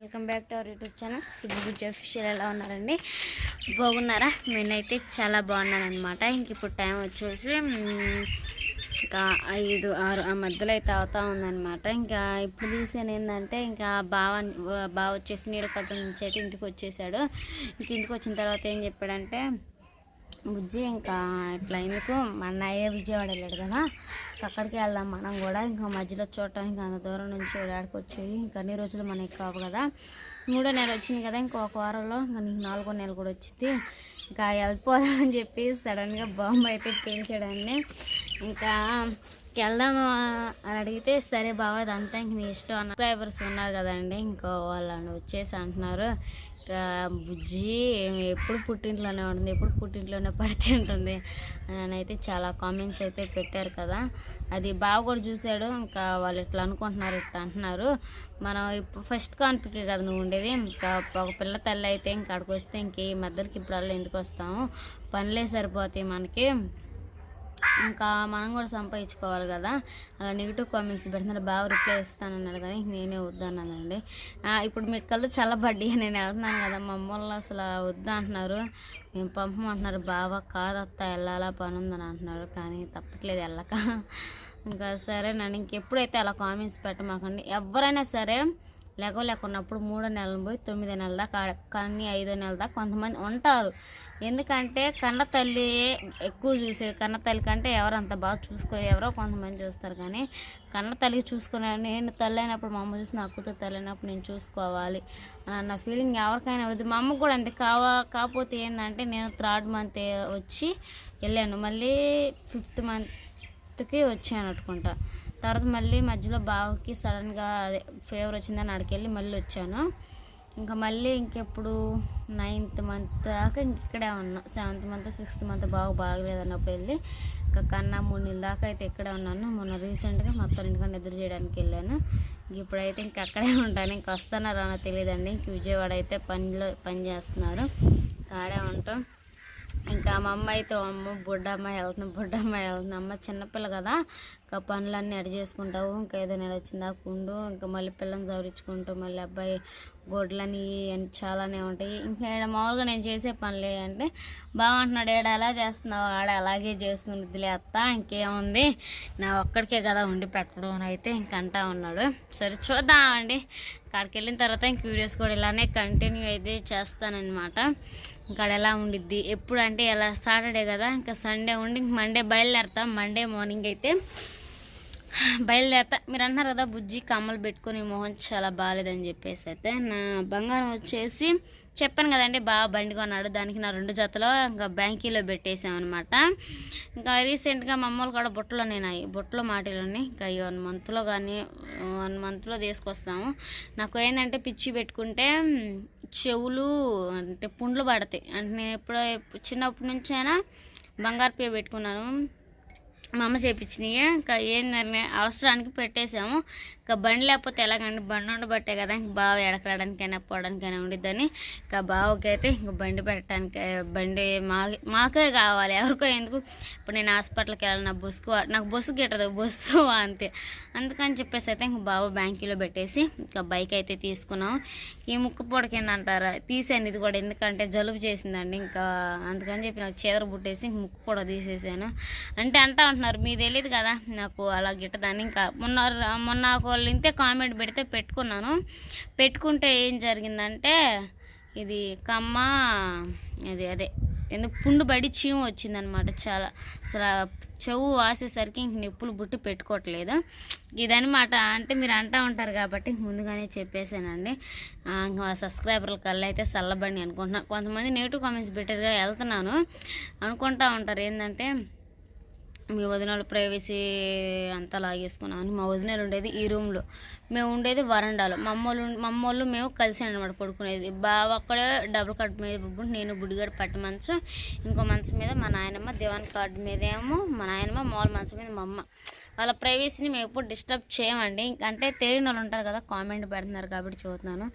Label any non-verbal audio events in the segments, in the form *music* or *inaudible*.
Welcome back to our YouTube channel. Subbuji official ఎలా ఉన్నారండి? బాగున్నారా? నేనైతే చాలా బాగున్నాను అనమాట ఇంక ఇప్పుడు టైం వచ్చేసి ఇంకా ఐదు ఆరు ఆ మధ్యలో అయితే అవుతా ఉందనమాట ఇంకా ఇప్పుడు తీసాను ఏంటంటే ఇంకా బావ బావ వచ్చేసి నీళ్ళ కట్ట నుంచి అయితే ఇంటికి వచ్చేసాడు. ఇంక ఇంటికి వచ్చిన తర్వాత ఏం చెప్పాడంటే బుజ్జి ఇంకా ఇట్లా ఎందుకు? మా అన్నయ్య విజయవాడ వెళ్ళాడు కదా. అక్కడికి వెళ్దాం మనం కూడా. ఇంకా మధ్యలో చూడటానికి అంత దూరం నుంచి ఆడికి వచ్చేది ఇంకా అన్ని రోజులు మనకి కావు కదా. మూడో నెల వచ్చింది కదా ఇంకొక వారంలో. ఇంకా నీకు నాలుగో నెల కూడా వచ్చింది. ఇంకా వెళ్ళిపోదామని చెప్పి సడన్గా బాంబు అయితే పేల్చాడండి ఇంకా వెళ్దాము అని అడిగితే సరే బావ అదంతా ఇంక నీ ఇష్టం అన్న. సబ్స్క్రైబర్స్ ఉన్నారు కదండి. ఇంకో వాళ్ళు వచ్చేసి అంటున్నారు. బుజ్జి ఎప్పుడు పుట్టింట్లోనే ఉంటుంది ఎప్పుడు పుట్టింట్లోనే పడితే ఉంటుంది. అని అయితే చాలా కామెంట్స్ అయితే పెట్టారు కదా. అది బాగా కూడా చూశాడు ఇంకా వాళ్ళు ఇట్లా అనుకుంటున్నారు ఇట్లా అంటున్నారు. మనం ఇప్పుడు ఫస్ట్ కాన్పికే కదా నువ్వు ఉండేది ఇంకా ఒక పిల్ల తల్లి అయితే ఇంకా అక్కడికి వస్తే ఇంక ఈ మధ్యలోకి ఇప్పుడు ఎందుకు వస్తాము? పనులే సరిపోతాయి మనకి. ఇంకా మనం కూడా సంపాదించుకోవాలి కదా. అలా నెగిటివ్ కామెంట్స్ పెడుతున్నారు. బాగా రిప్లై ఇస్తానన్నాడు కానీ నేనే వద్దన్నానండి ఇప్పుడు మీ కళ్ళు చల్లబడ్డి నేను వెళ్తున్నాను కదా. మా అసలు వద్దా అంటున్నారు. మేము పంపమంటున్నారు. బావా కాదత్తా వెళ్ళాలా? పని ఉందని అంటున్నారు. కానీ తప్పట్లేదు వెళ్ళక. ఇంకా సరే నన్ను ఇంకెప్పుడైతే అలా కామెంట్స్ పెట్టమాకండి. ఎవరైనా సరే లేక లేకున్నప్పుడు మూడో నెలలు పోయి తొమ్మిదో నెలల దాకా ఆడ- కానీ ఐదో నెల దాకా కొంతమంది ఉంటారు. ఎందుకంటే కన్న తల్లి ఎక్కువ చూసేది. కన్న తల్లి కంటే ఎవరు అంత బాగా చూసుకో ఎవరో కొంతమంది చూస్తారు కానీ కన్న తల్లికి చూసుకునే నేను తల్లి అయినప్పుడు మా అమ్మ చూసి నా కూతురు తల్లి అయినప్పుడు నేను చూసుకోవాలి అన్న ఫీలింగ్ ఎవరికైనా ఉంది మా అమ్మకు కూడా అంతే. కావా కాకపోతే ఏంటంటే నేను థర్డ్ మంత్ వచ్చి వెళ్ళాను. మళ్ళీ ఫిఫ్త్ మంత్కి వచ్చాను అనుకుంటా. తర్వాత మళ్ళీ మధ్యలో బావకి సడన్గా అదే ఫీవర్ వచ్చిందని అడికెళ్ళి మళ్ళీ వచ్చాను. ఇంకా మళ్ళీ ఇంకెప్పుడు నైన్త్ మంత్ దాకా ఇంక ఇక్కడే ఉన్నా. సెవెంత్ మంత్ సిక్స్త్ మంత్ బాగా బాగలేదు అన్నప్పుడు వెళ్ళి ఇంకా కన్నా మూడు నెలల దాకా అయితే ఇక్కడే ఉన్నాను. మొన్న రీసెంట్గా మొత్తం ఇంటికాడ నిద్ర చేయడానికి వెళ్ళాను. ఇంక ఇప్పుడైతే ఇంక అక్కడే ఉంటాను. ఇంక వస్తానో రానో తెలియదండి. ఇంక విజయవాడ అయితే పనిలో పని చేస్తున్నారు. ఆడే ఉంటాం. ఇంకా మా అమ్మ అయితే అమ్మ బుడ్డమ్మాయి వెళ్తుంది బుడ్డమ్మాయి వెళ్తున్నాం. అమ్మ చిన్నపిల్ల కదా ఇంకా పనులన్నీ ఎడ చేసుకుంటావు. ఇంకా ఏదో నెల వచ్చిందా కుండు ఇంకా మళ్ళీ పిల్లని సవరించుకుంటూ మళ్ళీ అబ్బాయి గొడ్లని అని చాలానే ఉంటాయి. ఇంకా ఈడ మామూలుగా నేను చేసే పనులే అంటే బాగుంటున్నాడు ఏడ అలా చేస్తున్నావు? ఆడ అలాగే చేసుకుంటుందిలే అత్త ఇంకేముంది? నా ఒక్కడికే కదా ఉండి పెట్టడం అయితే ఇంక అంటా ఉన్నాడు. సరే చూద్దామండి. అక్కడికి వెళ్ళిన తర్వాత ఇంక వీడియోస్ కూడా ఇలానే కంటిన్యూ అయితే చేస్తానన్నమాట. ఇంకా ఆడ ఎలా ఉండిద్ది? ఎప్పుడు అంటే ఎలా సాటర్డే కదా ఇంకా సండే ఉండి ఇంక మండే బయలుదేరుతాం. మండే మార్నింగ్ అయితే బయలుదేరతా. మీరు అన్నారు కదా బుజ్జి కమ్మలు పెట్టుకుని మొహం చాలా బాగాలేదని చెప్పేసి అయితే నా బంగారం వచ్చేసి చెప్పాను కదండి బాగా బండి కొన్నాడు దానికి నా రెండు జతలో ఇంకా బ్యాంకీలో పెట్టేసామన్నమాట ఇంకా రీసెంట్గా మా అమ్మలు కూడా బుట్టలో నేను బుట్టలో మాటలోని ఇంకా ఈ వన్ మంత్లో కానీ వన్ మంత్లో తీసుకొస్తాము. నాకు ఏంటంటే పిచ్చి పెట్టుకుంటే చెవులు అంటే పుండ్లు పడతాయి. అంటే నేను ఎప్పుడో చిన్నప్పటి నుంచైనా బంగారు పే పెట్టుకున్నాను. మా అమ్మ చేపించినాయి. ఇంకా ఏంటంటే అవసరానికి పెట్టేసాము ఇంకా బండి లేకపోతే ఎలాగండి? బండి ఉండబట్టే కదా ఇంక బాగా ఎడకరాడానికైనా పోవడానికైనా ఉండిద్దని. ఇంకా బావకి అయితే ఇంక బండి పెట్టడానికి బండి మా మాకే కావాలి. ఎవరికో ఎందుకు? ఇప్పుడు నేను హాస్పిటల్కి వెళ్ళాలి నా బస్సుకు నాకు బస్సు గిట్టదు బస్సు అంతే. అందుకని చెప్పేసి అయితే ఇంక బావ బ్యాంకీలో పెట్టేసి ఇంకా బైక్ అయితే తీసుకున్నాం. ఈ ముక్కు పొడక కింద అంటారా తీసాను ఇది కూడా ఎందుకంటే జలుబు చేసిందండి ఇంకా. అందుకని చెప్పి నాకు చేదర పుట్టేసి ముక్కు పొడ తీసేసాను. అంటే అంటా ఉంటున్నారు మీ తెలియదు కదా నాకు అలా గిట్టదని. ఇంకా మొన్న మొన్న ఒకళ్ళు వాళ్ళు ఇంతే కామెంట్ పెడితే పెట్టుకున్నాను. పెట్టుకుంటే ఏం జరిగిందంటే ఇది కమ్మ అది అదే ఎందుకు పుండు పడి చీము వచ్చిందనమాట చాలా. అసలు చెవు వాసేసరికి ఇంక నొప్పులు బుట్టి పెట్టుకోవట్లేదు? ఇదనమాట. అంటే మీరు అంటూ ఉంటారు కాబట్టి ముందుగానే చెప్పేసానండి ఆ, ఇంకా సబ్స్క్రైబర్ల కళ్ళు అయితే చల్లబండి అనుకుంటున్నాను కొంతమంది నెగిటివ్ కామెంట్స్ బెటర్గా వెళ్తున్నాను. అనుకుంటా ఉంటారు. ఏంటంటే మీ వదినలు ప్రైవసీ అంతా లాగేసుకున్నాను మా వదినలు ఉండేది ఈ రూమ్లో. మేము ఉండేది వరండాలో. మమ్మల్ని మమ్మల్ని మేము కలిసి అనమాట పడుకునేది. బావ అక్కడే డబుల్ కార్డ్ మీద నేను బుడిగడ పట్టి మంచం ఇంకో మంచం మీద మా నాయనమ్మ దివాన్ కార్డ్ మీదేమో మా నాయనమ్మ మామూలు మంచం మీద మా అమ్మ. వాళ్ళ ప్రైవసీని మేము ఎప్పుడు డిస్టర్బ్ చేయమండి. అంటే తెలియని వాళ్ళు ఉంటారు కదా కామెంట్ పెడుతున్నారు కాబట్టి చూస్తున్నాను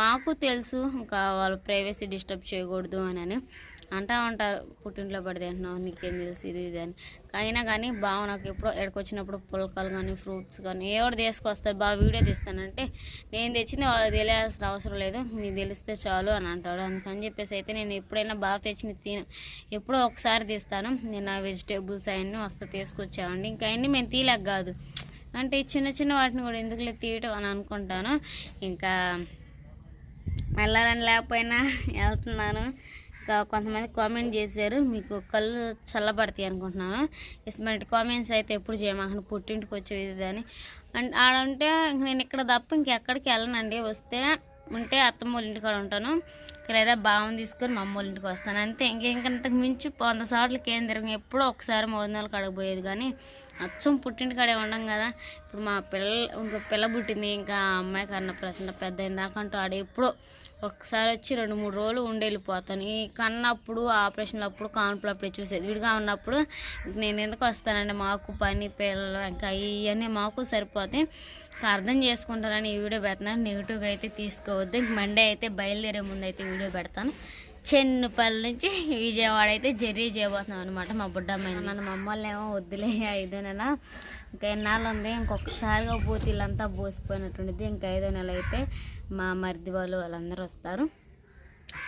మాకు తెలుసు ఇంకా వాళ్ళ ప్రైవసీ డిస్టర్బ్ చేయకూడదు అని అని. అంటా ఉంటారు పుట్టింట్లో పడితే అంటున్నావు నీకేం తెలుసు ఇది ఇది అని. అయినా కానీ బావ నాకు ఎప్పుడో ఎక్కడికి వచ్చినప్పుడు పుల్కలు కానీ ఫ్రూట్స్ కానీ ఏవో తీసుకొస్తారు బాగా వీడియో తీస్తానంటే నేను తెచ్చింది వాళ్ళకి తెలియాల్సిన అవసరం లేదు నీకు తెలిస్తే చాలు అని అంటాడు. అందుకని చెప్పేసి అయితే నేను ఎప్పుడైనా బాగా తెచ్చిన తిన ఎప్పుడో ఒకసారి తీస్తాను. నేను ఆ వెజిటేబుల్స్ అవన్నీ వస్తే తీసుకొచ్చామండి ఇంకా అన్నీ మేము తీయలేక కాదు. అంటే చిన్న చిన్న వాటిని కూడా ఎందుకులే తీయటం అని అనుకుంటాను. ఇంకా వెళ్ళాలని లేకపోయినా *laughs* వెళ్తున్నాను. కొంతమంది కామెంట్ చేశారు మీకు కళ్ళు చల్లబడతాయి అనుకుంటున్నాను. ఇటువంటి కామెంట్స్ అయితే ఎప్పుడు చేయమాకండి పుట్టింటికి వచ్చేది అని. అండ్ ఆడంటే ఇంక నేను ఇక్కడ తప్ప ఇంకెక్కడికి వెళ్ళనండి. వస్తే ఉంటే అత్తమ్మ వాళ్ళ ఇంటికాడ ఉంటాను. లేదా బావం తీసుకొని మా అమ్మ వాళ్ళ ఇంటికి వస్తాను. అంతే. ఇంకెంకంతకు మించి వంద సార్లు కేంద్రం ఎప్పుడో ఒకసారి మూడు నెలలు పోయేది కానీ అచ్చం పుట్టింటికాడే ఉండం కదా. ఇప్పుడు మా పిల్ల ఇంకో పిల్ల పుట్టింది. ఇంకా ఆ అమ్మాయికి అన్న ప్రశ్న పెద్ద అయిందాకంటూ ఆడ ఎప్పుడో ఒకసారి వచ్చి రెండు మూడు రోజులు ఉండి వెళ్ళిపోతాను. ఈ కన్నప్పుడు ఆపరేషన్లు అప్పుడు కాన్పులు అప్పుడే చూసేది. విడిగా ఉన్నప్పుడు నేను ఎందుకు వస్తానండి? మాకు పని పిల్లలు ఇంకా ఇవన్నీ మాకు సరిపోతే ఇంకా అర్థం చేసుకుంటారని ఈ వీడియో పెడతాను. నెగిటివ్గా అయితే తీసుకోవద్దు. ఇంక మండే అయితే బయలుదేరే ముందు అయితే వీడియో పెడతాను. చెన్నుపల్లి నుంచి విజయవాడ అయితే జర్నీ చేయబోతున్నాం అనమాట మా బుడ్డమ్మాయి నన్ను మమ్మల్ని ఏమో వద్దులే ఐదో నెల. ఇంకా ఎన్నాళ్ళు ఉంది ఇంకొకసారిగా పోతే ఇల్లంతా పోసిపోయినట్టుండిద్ది ఇంకా ఐదో నెల అయితే మా మరిది వాళ్ళు వాళ్ళందరూ వస్తారు.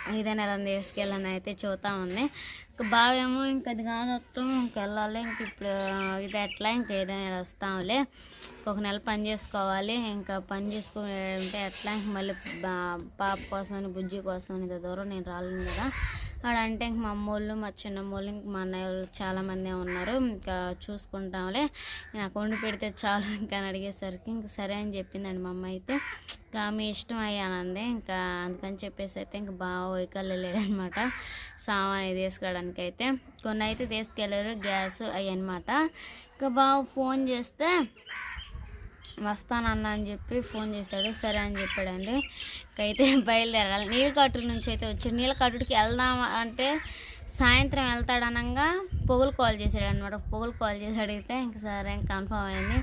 ఐదో నెల తీసుకెళ్ళని అయితే చూతా ఉంది. ఇంకా బావేమో ఇంక అది కాదు వస్తాం ఇంకెళ్ళాలి ఇంక ఇప్పుడు ఇది ఎట్లా? ఇంక ఐదో నెల వస్తాంలే. ఒక నెల పని చేసుకోవాలి. ఇంకా పని చేసుకుని అంటే ఎట్లా? ఇంక మళ్ళీ బా- పాప కోసం బుజ్జి కోసం ఇంత దూరం నేను రాలేను కదా. అంటే ఇంక మా అమ్మోళ్ళు మా చిన్నమ్మోళ్ళు ఇంక మా అన్నయ్య వాళ్ళు చాలామంది ఉన్నారు. ఇంకా చూసుకుంటాంలే. నాకు వండి పెడితే చాలు ఇంకా అని అడిగేసరికి ఇంక సరే అని చెప్పిందండి మా అమ్మ అయితే. ఇంకా మీ ఇష్టం అయ్యానంది. ఇంకా అందుకని చెప్పేసి అయితే ఇంక బాగా వైకల్ వెళ్ళాడు అనమాట సామాన్ ఇది తీసుకురావడానికి అయితే. కొన్ని అయితే తీసుకెళ్ళారు గ్యాస్ అయ్యనమాట ఇంకా బాగా ఫోన్ చేస్తే వస్తానన్నా అని చెప్పి ఫోన్ చేశాడు. సరే అని చెప్పాడండి. అయితే బయలుదేరాలి. నీలకట్టు నుంచి అయితే వచ్చాడు. నీలకట్టుడికి వెళ్దాం అంటే సాయంత్రం వెళ్తాడనంగా పొగులు కాల్ చేశాడు అనమాట పొగులు కాల్ చేసి అడిగితే ఇంక సరే కన్ఫామ్ కన్ఫర్మ్ అయింది.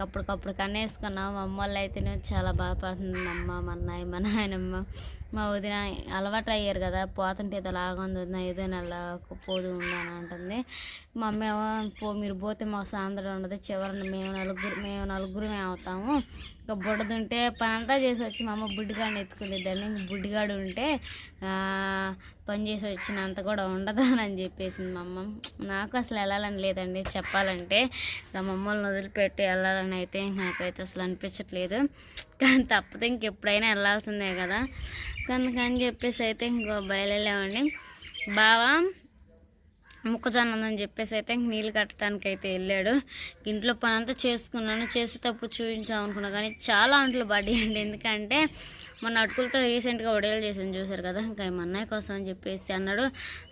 అప్పటికప్పుడు కన్నేసుకున్నాం. మా అమ్మ వాళ్ళు అయితేనే చాలా బాధపడుతుంది. మా అమ్మ మా అన్నయ్య మా నాయనమ్మ. మా వదిన అలవాటు అయ్యారు కదా పోతుంటే ఏదో లాగుంది ఉంది వదిన ఏదో నెల పోదు ఉందని అంటుంది. మా అమ్మేమో పో మీరు పోతే మాకు సాంద్రం ఉండదు చివరిని మేము నలుగురు మేము నలుగురమే అవుతాము. ఇంకా బుడ్డదుంటే పని అంతా చేసి వచ్చి మా అమ్మ బుడ్డిగాడిని ఎత్తుకునేదాన్ని ఇంక బుడ్డిగాడు ఉంటే పని చేసి వచ్చినంత కూడా ఉండదు అని చెప్పేసింది మా అమ్మ. నాకు అసలు వెళ్ళాలని లేదండి. చెప్పాలంటే ఇంకా మమ్మల్ని వదిలిపెట్టి వెళ్ళాలని అయితే నాకైతే అసలు అనిపించట్లేదు. కానీ తప్పదు ఇంకెప్పుడైనా వెళ్ళాల్సిందే కదా. అందుకని చెప్పేసి అయితే ఇంకో బయలుదేరామండి. బావా మొక్కజొన్న ఉందని చెప్పేసి అయితే ఇంక నీళ్ళు కట్టడానికి అయితే వెళ్ళాడు. ఇంట్లో పని అంతా చేసుకున్నాను చేసేటప్పుడు చూపించాం అనుకున్నా. కానీ చాలా అంట్లు పడ్డాయండి. ఎందుకంటే మన అటుకులతో రీసెంట్గా ఉడేలు చేసాను చూసారు కదా? ఇంకా మా అన్నయ్య కోసం అని చెప్పేసి అన్నాడు.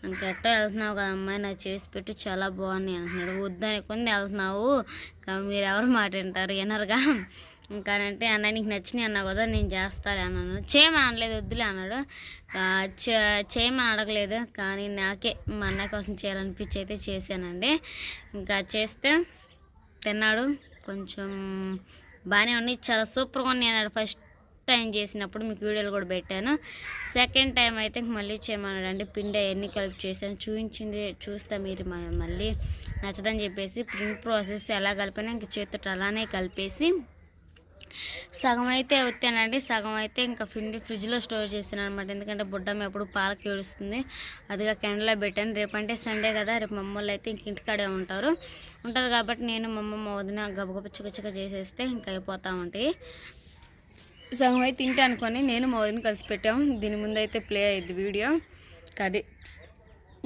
ఇంకా ఎట్టో వెళ్తున్నావు కదా అమ్మాయి నాకు చేసి పెట్టు చాలా బాగున్నాయి అంటున్నాడు. వద్దని కొన్ని వెళ్తున్నావు. ఇంకా మీరు ఎవరు మాట వింటారు? వినరుగా? ఇంకా అంటే అన్న నీకు నచ్చినాయి అన్నా కదా నేను చేస్తాను అన్నాను చేయమని అనలేదు వద్దులే అన్నాడు. చే- చేయమని అడగలేదు కానీ నాకే మా అన్న కోసం చేయాలనిపించి అయితే చేశానండి. ఇంకా చేస్తే తిన్నాడు. కొంచెం బాగానే ఉన్నాయి. చాలా సూపర్గా ఉన్నాయి అన్నాడు. ఫస్ట్ టైం చేసినప్పుడు మీకు వీడియోలు కూడా పెట్టాను. సెకండ్ టైం అయితే ఇంక మళ్ళీ చేయమన్నాడు అండి పిండి అవన్నీ కలిపి చేశాను. చూపించింది చూస్తే మీరు మ- మళ్ళీ నచ్చదని చెప్పేసి ప్రింట్ ప్రాసెస్ ఎలా కలిపినా ఇంక చేతితో అలానే కలిపేసి సగం అయితే వచ్చానండి సగం అయితే ఇంకా పిండి ఫ్రిడ్జ్లో స్టోర్ చేశాను అనమాట ఎందుకంటే బుడ్డమ్మ ఎప్పుడు పాలకి ఏడుస్తుంది. అదిగా కెండలో పెట్టాను. రేపంటే సండే కదా రేపు మమ్మల్ని అయితే ఇంక ఇంటికాడే ఉంటారు. ఉంటారు కాబట్టి నేను మా వదిన గబగబ చికచిక చేసేస్తే ఇంకా అయిపోతా ఉంటాయి సగం అయితే తింటే అనుకొని నేను మా వదిన కలిసి పెట్టాము. దీని ముందు అయితే ప్లే అయ్యింది వీడియో. అది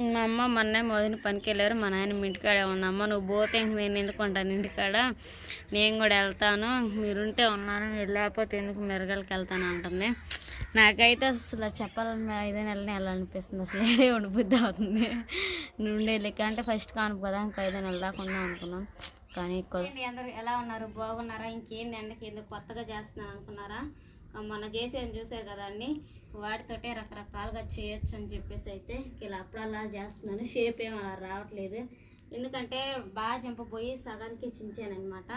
మా అమ్మ మా అన్నయ్య మా పనికి వెళ్ళారు మా నాయన ఇంటికాడే ఉంది. అమ్మ నువ్వు పోతే ఇంక నేను ఎందుకు ఉంటాను ఇంటికాడ? నేను కూడా వెళ్తాను. మీరుంటే ఉన్నాను. మీరు లేకపోతే ఎందుకు మెరగలకి వెళ్తాను అంటుంది. నాకైతే అసలు చెప్పాలని ఐదో వెళ్ళని వెళ్ళాలనిపిస్తుంది. అసలు ఏడే ఉండిపోద్ది అవుతుంది. నుండే లెక్క అంటే ఫస్ట్ కాను కదా ఇంకా ఐదో నెల అనుకున్నాం. కానీ అందరూ ఎలా ఉన్నారు? బాగున్నారా? ఇంకేంది ఎండకి ఎందుకు కొత్తగా చేస్తున్నాను అనుకున్నారా? మన చేసేది చూసారు కదండి వాటితోటే రకరకాలుగా చేయొచ్చు అని చెప్పేసి అయితే ఇలా అప్పుడల్లా చేస్తున్నాను. షేప్ ఏం అలా రావట్లేదు. ఎందుకంటే బాగా చెంపపోయి సగానికి చించాను అనమాట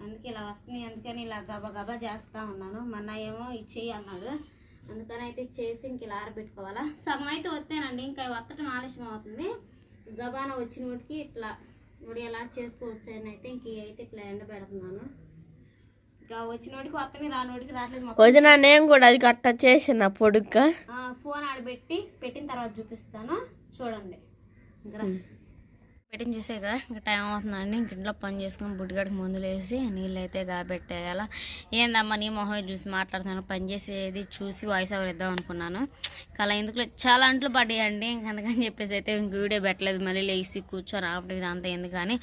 అందుకే ఇలా వస్తున్నాయి. అందుకని ఇలా గబా గబా చేస్తూ ఉన్నాను. మొన్న ఏమో ఇచ్చేయి అన్నాడు. అందుకని అయితే చేసి ఇంక ఇలా ఆరబెట్టుకోవాలా? సగం అయితే వస్తానండి ఇంకా వత్తటం ఆలస్యం అవుతుంది. గబాన వచ్చిన వాటికి ఇట్లా ఇప్పుడు ఎలా చేసుకోవచ్చు అని అయితే ఇంక అయితే అయితే ఎండ పెడుతున్నాను. వచ్చినోడికి రానోడికి రావట్లేదు వదిన నేను కూడా అది గట్ట చేసిన పొడుగ్గా. ఆ, ఫోన్ ఆడబెట్టి పెట్టిన తర్వాత చూపిస్తాను. చూడండి. పెట్టిన చూసే కదా ఇంకా టైం అవుతుందండి. ఇంక ఇంట్లో పని చేసుకుని బుడ్డిగడికి మందులు వేసి నీళ్ళు అయితే కాబెట్టేయాల ఏందమ్మా నీ మొహం చూసి మాట్లాడుతున్నాను పని చేసేది చూసి వాయిస్ ఓవర్ ఇద్దాం అనుకున్నాను. అలా ఎందుకు చాలా అంట్లు పడ్డాయండి. ఇంక అందుకని చెప్పేసి అయితే ఇంక వీడియో పెట్టలేదు మళ్ళీ లేచి కూర్చొని ఆపడం ఇదంతా ఎందుకని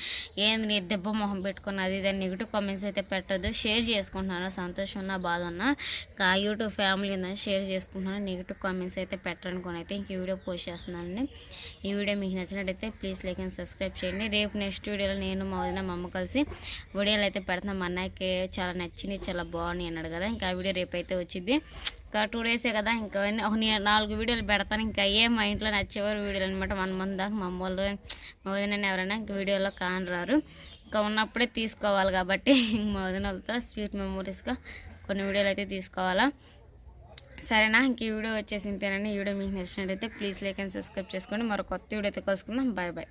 ఏంది నీ దెబ్బ మొహం పెట్టుకుని అది దాని నెగిటివ్ కామెంట్స్ అయితే పెట్టద్దు. షేర్ చేసుకుంటున్నాను సంతోషం ఉన్నా బాధ ఉన్నా ఇంకా యూట్యూబ్ ఫ్యామిలీ ఉందని షేర్ చేసుకుంటున్నాను నెగిటివ్ కామెంట్స్ అయితే పెట్టనుకొని అయితే ఇంక వీడియో పోస్ట్ చేస్తున్నానండి. ఈ వీడియో మీకు నచ్చినట్టయితే ప్లీజ్ లైక్ అండ్ సబ్స్క్రైబ్ చేయండి. రేపు నెక్స్ట్ వీడియోలో నేను మా వదిన మా అమ్మ కలిసి వీడియోలు అయితే పెడతాం. మా అన్నయ్యకి చాలా నచ్చింది చాలా బాగుంది అన్నాడు కదా. ఇంకా ఆ వీడియో రేపు అయితే వచ్చింది ఇంకా టూ డేసే కదా. ఇంకా ఒక నాలుగు వీడియోలు పెడతాను. ఇంకా ఏ మా ఇంట్లో నచ్చేవారు వీడియోలు అనమాట వన్ మంత్ దాకా మా అమ్మ వాళ్ళు మా వదిన ఎవరైనా ఇంక వీడియోలో కానరారు. ఇంకా ఉన్నప్పుడే తీసుకోవాలి కాబట్టి ఇంక *laughs* మా వదిన వాళ్ళతో స్వీట్ మెమోరీస్గా కొన్ని వీడియోలు అయితే తీసుకోవాలా. సరేనా? ఇంక ఈ వీడియో వచ్చేసి ఇంతేనండి ఈ వీడియో మీకు నచ్చినట్టయితే ప్లీజ్ లైక్ అండ్ సబ్స్క్రైబ్ చేసుకోండి. మరో కొత్త వీడియో అయితే కలుసుకుందాం. Bye bye.